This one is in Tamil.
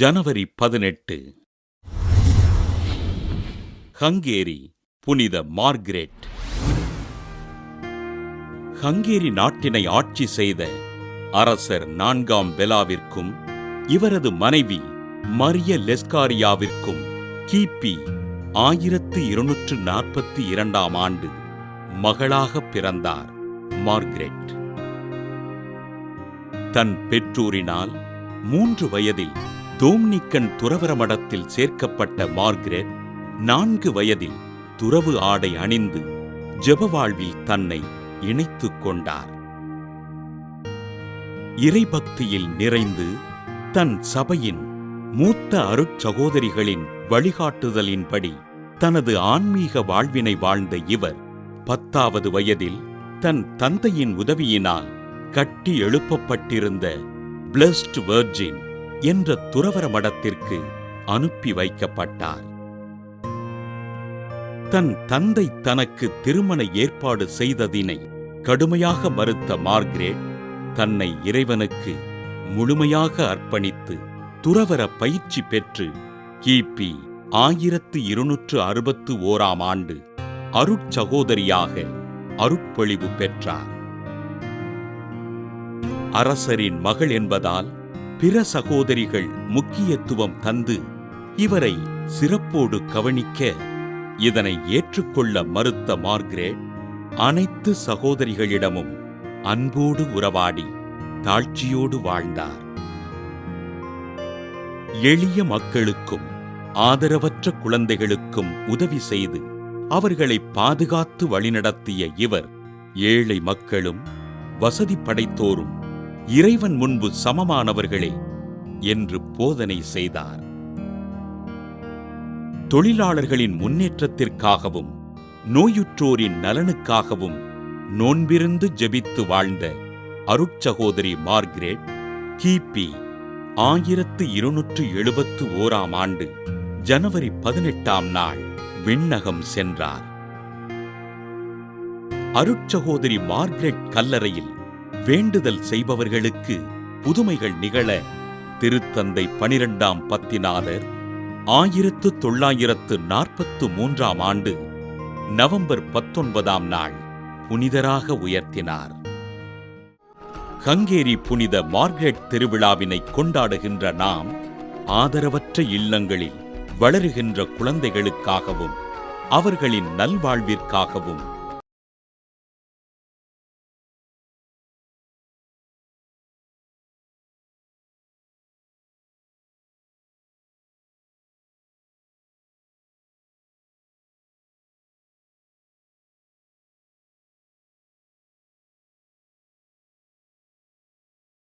ஜனவரி பதினெட்டு. ஹங்கேரி புனித மார்கரெட். ஹங்கேரி நாட்டினை ஆட்சி செய்த அரசர் நான்காம் பெலாவிற்கும் இவரது மனைவி மரிய லெஸ்காரியாவிற்கும் கிபி ஆயிரத்து இருநூற்று நாற்பத்தி இரண்டாம் ஆண்டு மகளாக பிறந்தார் மார்கரெட். தன் பெற்றோரினால் மூன்று வயதில் தோம்னிக்கன் துறவர மடத்தில் சேர்க்கப்பட்ட மார்கரெட் நான்கு வயதில் துறவு ஆடை அணிந்து ஜெப வாழ்வில் தன்னை இணைத்துக் கொண்டார். இறைபக்தியில் நிறைந்து தன் சபையின் மூத்த அருட்சகோதரிகளின் வழிகாட்டுதலின்படி தனது ஆன்மீக வாழ்வினை வாழ்ந்த இவர் பத்தாவது வயதில் தன் தந்தையின் உதவியினால் கட்டி எழுப்பப்பட்டிருந்த பிளஸ்ட் வெர்ஜின் என்ற துறவர மடத்திற்கு அனுப்பி வைக்கப்பட்டார். தன் தந்தை தனக்கு திருமண ஏற்பாடு செய்ததினை கடுமையாக மறுத்த மார்க்ரேட் தன்னை இறைவனுக்கு முழுமையாக அர்ப்பணித்து துறவர பயிற்சி பெற்று கிபி ஆயிரத்து இருநூற்று அறுபத்து ஓராம் ஆண்டு அருட்சகோதரியாக அருட்பொழிவு பெற்றார். அரசரின் மகள் என்பதால் பிற சகோதரிகள் முக்கியத்துவம் தந்து இவரை சிறப்போடு கவனிக்க இதனை ஏற்றுக்கொள்ள மறுத்த மார்கரெட் அனைத்து சகோதரிகளிடமும் அன்போடு உறவாடி தாழ்ச்சியோடு வாழ்ந்தார். எளிய மக்களுக்கும் ஆதரவற்ற குழந்தைகளுக்கும் உதவி செய்து அவர்களை பாதுகாத்து வழிநடத்திய இவர் ஏழை மக்களும் வசதி படைத்தோரும் இறைவன் முன்பு சமமானவர்களே என்று போதனை செய்தார். தொழிலாளர்களின் முன்னேற்றத்திற்காகவும் நோயுற்றோரின் நலனுக்காகவும் நோன்பிருந்து ஜெபித்து வாழ்ந்த அருட்சகோதரி மார்கரெட் கிபி ஆயிரத்து இருநூற்று எழுபத்து ஓராம் ஆண்டு ஜனவரி பதினெட்டாம் நாள் விண்ணகம் சென்றார். அருட்சகோதரி மார்க்ரெட் கல்லறையில் வேண்டுதல் செய்பவர்களுக்கு புதுமைகள் நிகழ திருத்தந்தை பனிரெண்டாம் பத்திநாதர் ஆயிரத்து தொள்ளாயிரத்து நாற்பத்து மூன்றாம் ஆண்டு நவம்பர் பத்தொன்பதாம் நாள் புனிதராக உயர்த்தினார். ஹங்கேரி புனித மார்கரெட் திருவிழாவினை கொண்டாடுகின்ற நாம் ஆதரவற்ற இல்லங்களில் வளருகின்ற குழந்தைகளுக்காகவும் அவர்களின் நல்வாழ்விற்காகவும்